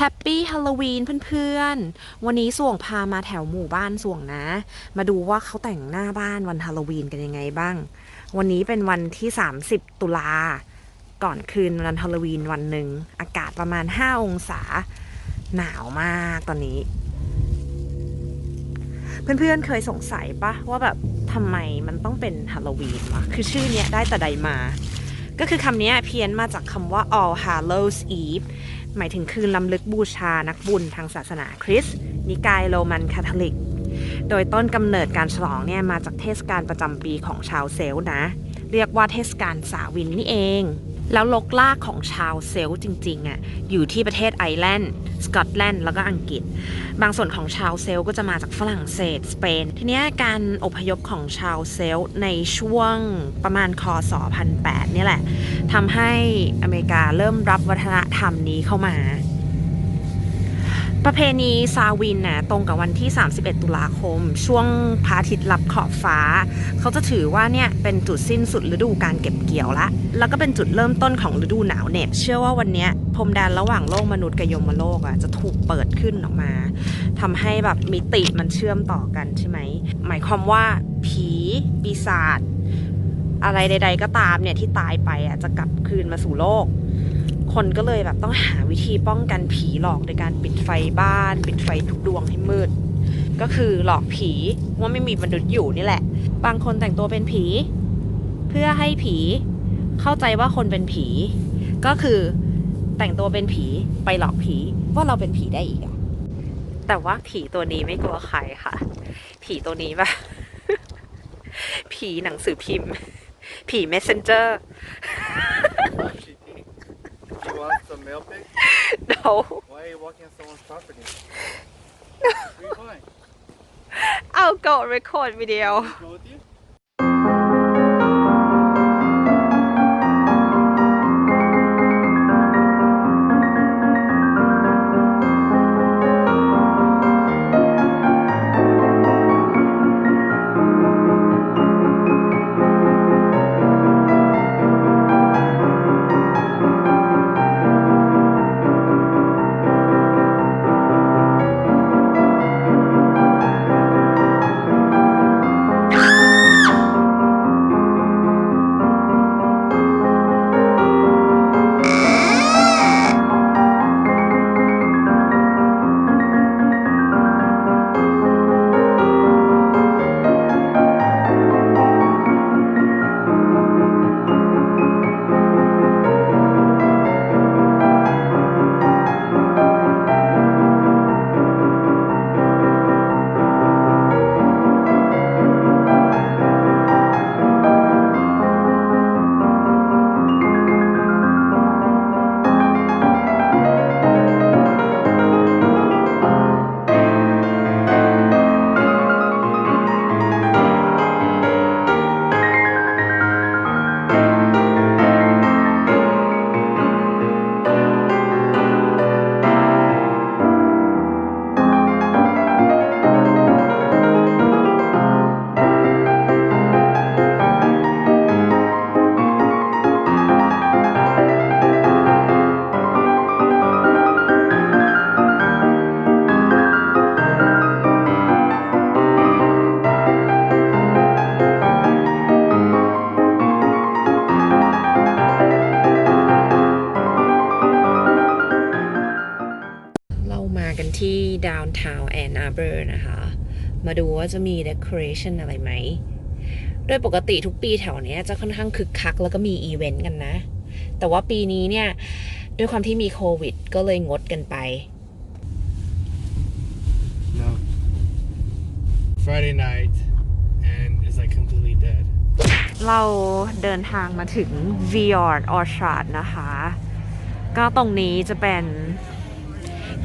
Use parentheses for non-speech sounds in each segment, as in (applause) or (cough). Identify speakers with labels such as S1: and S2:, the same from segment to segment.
S1: แฮปปี้ฮาโลวีนเพื่อนๆ วันนี้ส่วงพามาแถวหมู่บ้านส่วงนะ มาดูว่าเขาแต่งหน้าบ้านวันฮาโลวีนกันยังไงบ้าง วันนี้เป็นวันที่ 30 ตุลา ก่อนคืนวันฮาโลวีนวันหนึ่ง อากาศประมาณ 5 องศา หนาวมากตอนนี้ เพื่อนๆเคยสงสัยปะว่าแบบทำไมมันต้องเป็นฮาโลวีนวะ คือชื่อเนี้ยได้แต่ใดมา ก็คือคำนี้เพี้ยนมาจากคำว่า All Hallows Eve หมายถึงคืนลำลึกบูชานักบุญทางศาสนาคริสต์นิกายโรมันคาทอลิก โดยต้นกำเนิดการฉลองเนี่ยมาจากเทศกาลประจำปีของชาวเซลนะ เรียกว่าเทศกาลสาวินนี่เอง แล้วลกลากของชาวเซลจริงๆอะ่ะอยู่ที่ประเทศไอร์แลนด์สกอตแลนด์แล้วก็อังกฤษ บางส่วนของชาวเซลก็จะมาจากฝรั่งเศสสเปน ทีเนี้ยการอพยพของชาวเซลในช่วงประมาณคศ1008นี่แหละทำให้อเมริกาเริ่มรับวัฒนธรรมนี้เข้ามา ประเพณีซาวินน่ะตรงกับวันที่ 31 ตุลาคม ช่วงพระอาทิตย์ลับขอบฟ้า เขาจะถือว่าเนี่ยเป็นจุดสิ้นสุดฤดูการเก็บเกี่ยวละ แล้วก็เป็นจุดเริ่มต้นของฤดูหนาวเหน็บ เชื่อว่าวันนี้พรมแดนระหว่างโลกมนุษย์กับยมโลกอะจะถูกเปิดขึ้นออกมาทำให้แบบมิติมันเชื่อมต่อกันใช่ไหม หมายความว่าผีปีศาจอะไรใด ๆ ก็ตามเนี่ยที่ตายไปอะจะกลับคืนมาสู่โลก คนก็เลยแบบต้องหาวิธีป้องกันผีหลอกโดยการปิดไฟบ้าน ปิดไฟทุกดวงให้มืด ก็คือหลอกผีว่าไม่มีมนุษย์อยู่นี่แหละ บางคนแต่งตัวเป็นผี เพื่อให้ผีเข้าใจว่าคนเป็นผี ก็คือแต่งตัวเป็นผีไปหลอกผีว่าเราเป็นผีได้อีกอะแต่ว่าผีตัวนี้ไม่กลัวใครค่ะ ผีตัวนี้แบบผีหนังสือพิมพ์ ผี messenger
S2: You want some pick? (laughs)
S1: no
S2: Why are you walking on someone's property? Where are you?
S1: I'll go record video
S2: go with you?
S1: มาดูว่าจะมี decoration อะไรไหม โดยปกติทุกปีแถวเนี้ยจะค่อนข้างคึกคักแล้วก็มีอีเวนต์กันนะ แต่ว่าปีนี้เนี่ย ด้วยความที่มีโควิด ก็เลยงดกันไป
S2: No. Friday night, and it's like completely dead.
S1: เราเดินทางมาถึง v i o r d Orchard นะคะ ก็ตรงนี้จะเป็น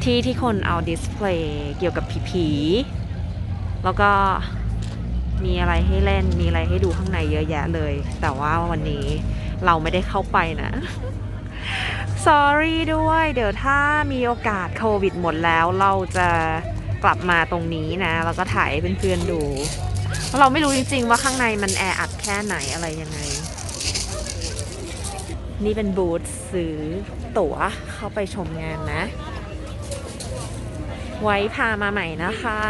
S1: ที่ที่คนเอาดิสเพลย์เกี่ยวกับผีๆ แล้วก็มีอะไรให้เล่นมีอะไรให้ดูข้างในเยอะแยะเลย แต่ว่าวันนี้เราไม่ได้เข้าไปนะ sorry ด้วย เดี๋ยวถ้ามีโอกาสโควิดหมดแล้วเราจะกลับมาตรงนี้นะ แล้วก็ถ่ายให้เพื่อนๆดูเพราะเราไม่รู้จริงๆว่าข้างในมันแออัดแค่ไหนอะไรยังไง นี่เป็นบูธซื้อตั๋วเข้าไปชมงานนะ ไว้พามาใหม่นะคะ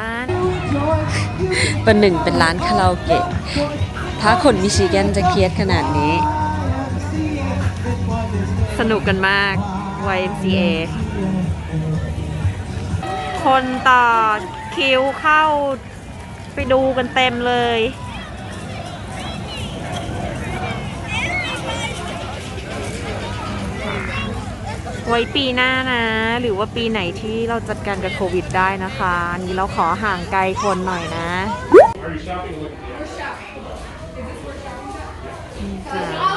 S1: เป็นหนึ่งเป็นร้านคาราโอเกะ ถ้าคนมิชิแกนจะเครียดขนาดนี้ สนุกกันมาก YMCA คนต่อคิวเข้าไปดูกันเต็มเลย ไว้ปีหน้านะ หรือว่าปีไหนที่เราจัดการกับโควิดได้นะคะอันนี้เราขอห่างไกลคนหน่อยนะจ้า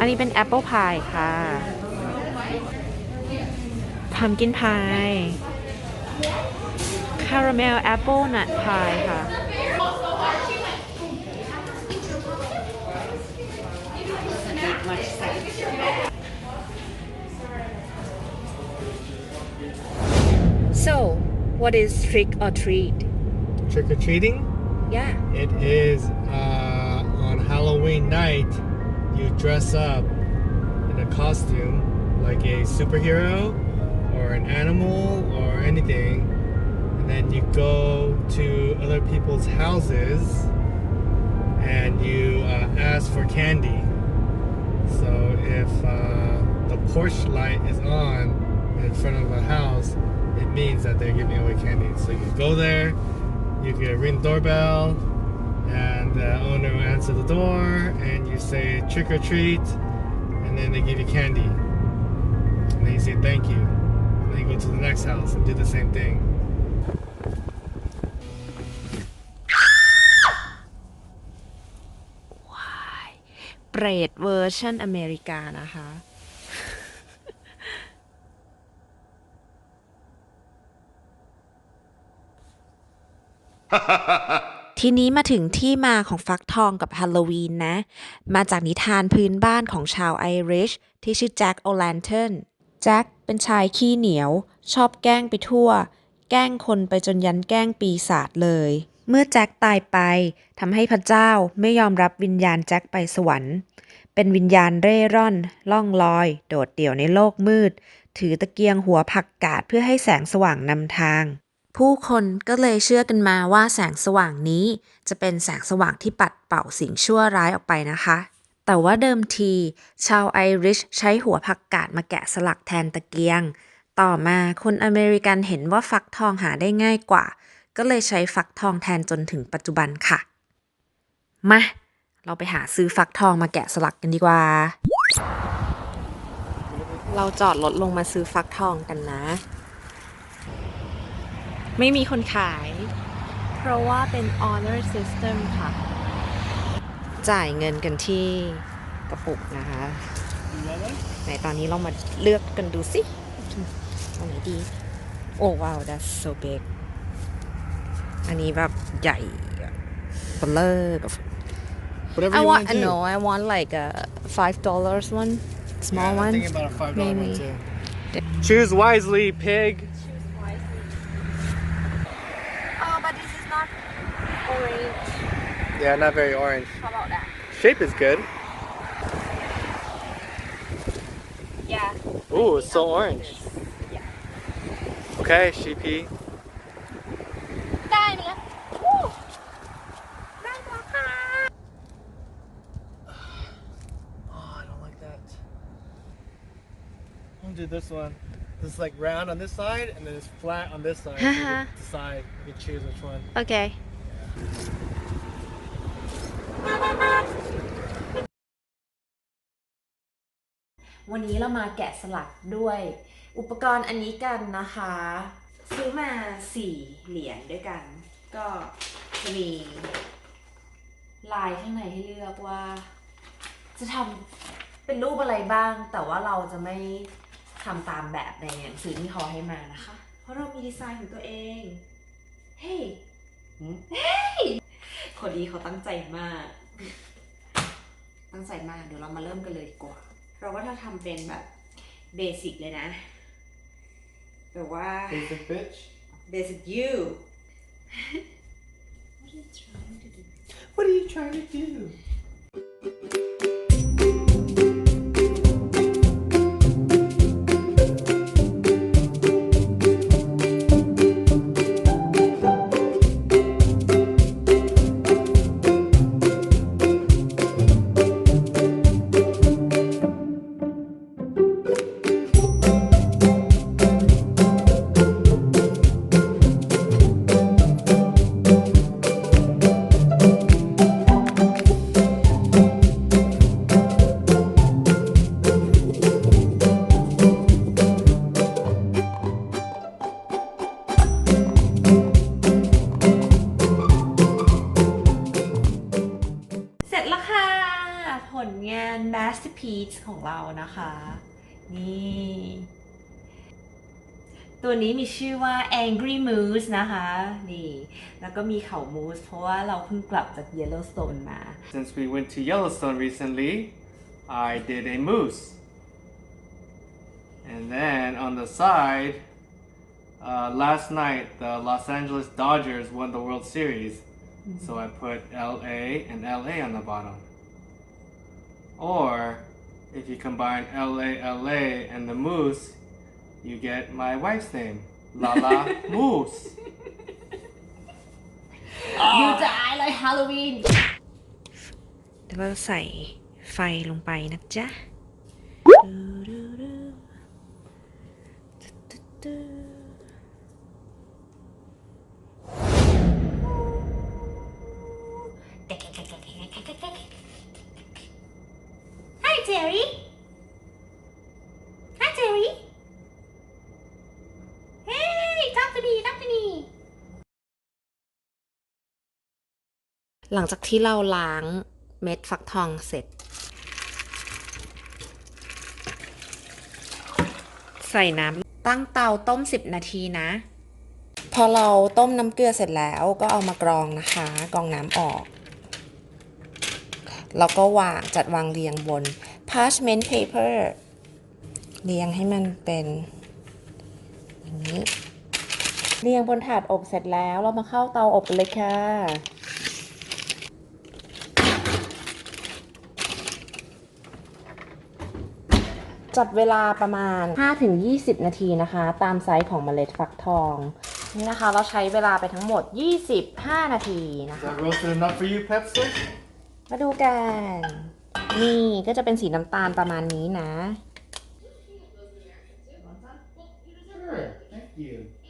S1: อันนี้เป็นแอปเปิลพายค่ะพัมกินพายคาราเมลแอปเปิลนัทพายค่ะ so what is trick or treat
S2: Trick or treating?
S1: yeah
S2: It is uh, on Halloween night. You dress up in a costume like a superhero or an animal or anything, and then you go to other people's houses and you uh, ask for candy. So if uh, the porch light is on in front of a house, it means that they're giving away candy. So you go there, you can ring the doorbell, and the owner will answer the door, and you say trick or treat, and then they give you candy. And then you say thank you. And then you go to the next house and do the same thing.
S1: เปรตเวอร์ชันอเมริกานะคะ ทีนี้มาถึงที่มาของฟักทองกับฮาโลวีนนะ มาจากนิทานพื้นบ้านของชาวไอริช ที่ชื่อแจ็คโอแลนเทนแจ็คเป็นชายขี้เหนียว ชอบแกล้งไปทั่ว แกล้งคนไปจนยันแกล้งปีศาจเลย เมื่อแจ็คตายไปทำให้พระเจ้าไม่ยอมรับวิญญาณแจ็คไปสวรรค์ เป็นวิญญาณเร่ร่อน ล่องลอย โดดเดี่ยวในโลกมืด ถือตะเกียงหัวผักกาดเพื่อให้แสงสว่างนำทาง ผู้คนก็เลยเชื่อกันมาว่าแสงสว่างนี้ จะเป็นแสงสว่างที่ปัดเป่าสิ่งชั่วร้ายออกไปนะคะ แต่ว่าเดิมที ชาวไอริชใช้หัวผักกาดมาแกะสลักแทนตะเกียง ต่อมาคนอเมริกันเห็นว่าฟักทองหาได้ง่ายกว่า ก็เลยใช้ฟักทองแทนจนถึงปัจจุบันค่ะ มา เราไปหาซื้อฟักทองมาแกะสลักกันดีกว่า เราจอดรถลงมาซื้อฟักทองกันนะ ไม่มีคนขาย เพราะว่าเป็น honor system ค่ะ จ่ายเงินกันที่กระปุกนะคะไหนตอนนี้เรามาเลือกกันดูสิอันไหนดี โอ้ว้าว that's so big อันนี้แบบใหญ่เบลอแบบ
S2: Whatever
S1: I
S2: you
S1: want
S2: want to do.
S1: no I want like a five dollars one small
S2: Yeah, I'm
S1: one
S2: thinking about a five dollar
S1: Maybe.
S2: one too. Choose wisely, pig.
S1: Orange
S2: Yeah, not very orange.
S1: how about that
S2: Shape is good.
S1: yeah
S2: Ooh, it's so orange. Okay, sheepy.
S1: ได้เนื้ออู้ได้แล้วค่ะ
S2: Oh, I don't like that. I'm gonna do this one. This is like round on this side, and then it's flat on this side. so you can decide. You can choose which one.
S1: โอเค วันนี้เรามาแกะสลักด้วยอุปกรณ์อันนี้กันนะคะ ซื้อมาสี่เหรียญด้วยกัน ก็จะมีลายข้างในให้เลือกว่า จะทำเป็นรูปอะไรบ้าง แต่ว่าเราจะไม่ทำตามแบบในหนังสือที่เขาให้มานะคะ เพราะเรามีดีไซน์ของตัวเอง เฮ้ย เฮ้ยคนนี้เขาตั้งใจมาก ตั้งใจมาก เดี๋ยวเรามาเริ่มกันเลยดีกว่า เราก็จะทำเป็นแบบเบสิกเลยนะแต่ว่า
S2: Basic bitch.
S1: basic you
S2: What are you trying to do?
S1: เสร็ masterpiece ของเรานะคะ นี่ ตัวนี้มีชื่อว่า angry moose นะคะ นี่ แล้วก็มีเขา moose เพราะว่าเราเพิ่งกลับจาก Yellowstone มา
S2: Since we went to Yellowstone recently, I did a moose. And then on the side, uh, last night the Los Angeles Dodgers won the World Series. So I put LA and LA on the bottom. Or if you combine LA, LA and the moose, you get my wife's name, Lala (laughs) Moose.
S1: ยูจะอายเลยฮาโลวีนแล้วก็ใส่ไฟลงไปนะจ๊ะ Hi Jerry Hi Jerry Hey talk to me talk to me หลังจากที่เราล้างเม็ดฟักทองเสร็จ ใส่น้ำตั้งเตาต้ม 10 นาทีนะ พอเราต้มน้ำเกลือเสร็จแล้วก็เอามากรองนะคะ กรองน้ำออก แล้วก็วางจัดวางเรียงบน parchment paper เรียงให้มันเป็นอย่างนี้ เรียงบนถาดอบเสร็จแล้วเรามาเข้าเตาอบกันเลยค่ะ จัดเวลาประมาณ 5-20 นาทีนะคะ ตามไซส์ของเมล็ดฟักทอง นี่นะคะเราใช้เวลาไปทั้งหมด 25 นาทีนะ
S2: Is
S1: คะ
S2: that roasted enough for you, Pepsi?
S1: มาดูกัน นี่ก็จะเป็นสีน้ำตาลประมาณนี้นะ Thank you.